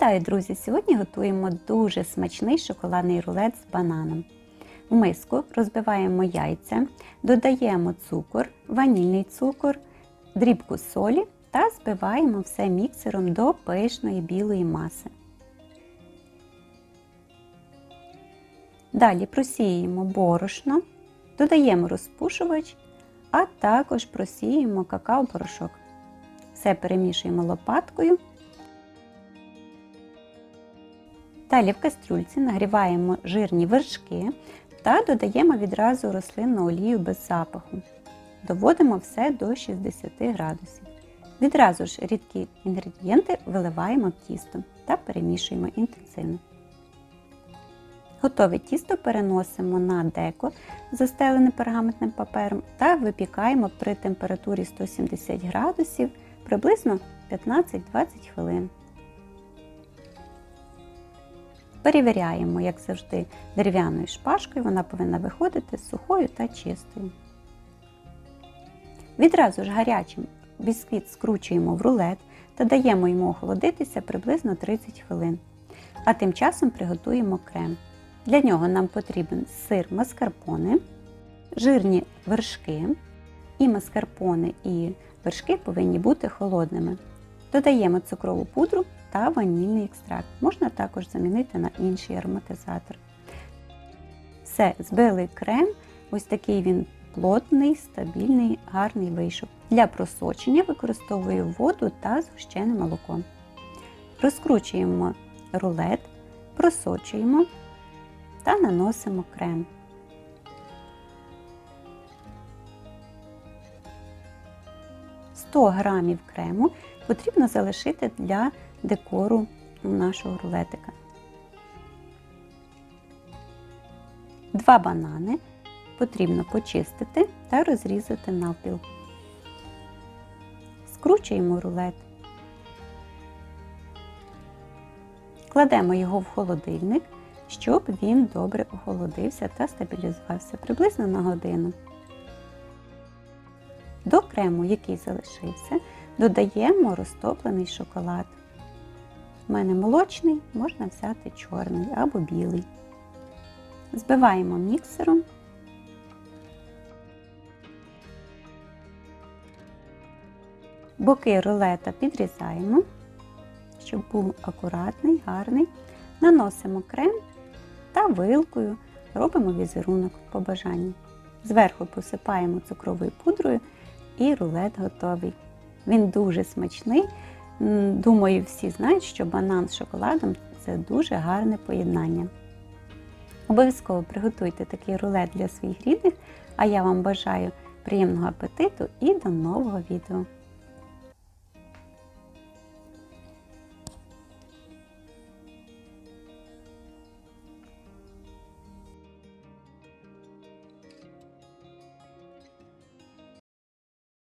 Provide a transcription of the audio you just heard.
Вітаю, друзі! Сьогодні готуємо дуже смачний шоколадний рулет з бананом. В миску розбиваємо яйця, додаємо цукор, ванільний цукор, дрібку солі та збиваємо все міксером до пишної білої маси. Далі просіюємо борошно, додаємо розпушувач, а також просіюємо какао-порошок. Все перемішуємо лопаткою. Далі в кастрюльці нагріваємо жирні вершки та додаємо відразу рослинну олію без запаху. Доводимо все до 60 градусів. Відразу ж рідкі інгредієнти виливаємо в тісто та перемішуємо інтенсивно. Готове тісто переносимо на деко, застелене пергаментним папером, та випікаємо при температурі 170 градусів приблизно 15-20 хвилин. Перевіряємо, як завжди, дерев'яною шпажкою, вона повинна виходити сухою та чистою. Відразу ж гарячим бісквіт скручуємо в рулет та даємо йому охолодитися приблизно 30 хвилин. А тим часом приготуємо крем. Для нього нам потрібен сир маскарпоне, жирні вершки, і маскарпоне і вершки повинні бути холодними. Додаємо цукрову пудру та ванільний екстракт. Можна також замінити на інший ароматизатор. Все, збили крем, ось такий він плотний, стабільний, гарний вийшов. Для просочення використовую воду та згущене молоко. Розкручуємо рулет, просочуємо та наносимо крем. «100 грамів крему потрібно залишити для декору нашого рулетика. Два банани потрібно почистити та розрізати навпіл. Скручуємо рулет. Кладемо його в холодильник, щоб він добре охолодився та стабілізувався приблизно на годину. До крему, який залишився, додаємо розтоплений шоколад. У мене молочний, можна взяти чорний або білий. Збиваємо міксером. Боки рулета підрізаємо, щоб був акуратний, гарний. Наносимо крем та вилкою робимо візерунок по бажанню. Зверху посипаємо цукровою пудрою і рулет готовий. Він дуже смачний. Думаю, всі знають, що банан з шоколадом це дуже гарне поєднання. Обов'язково приготуйте такий рулет для своїх рідних, а я вам бажаю приємного апетиту і до нового відео!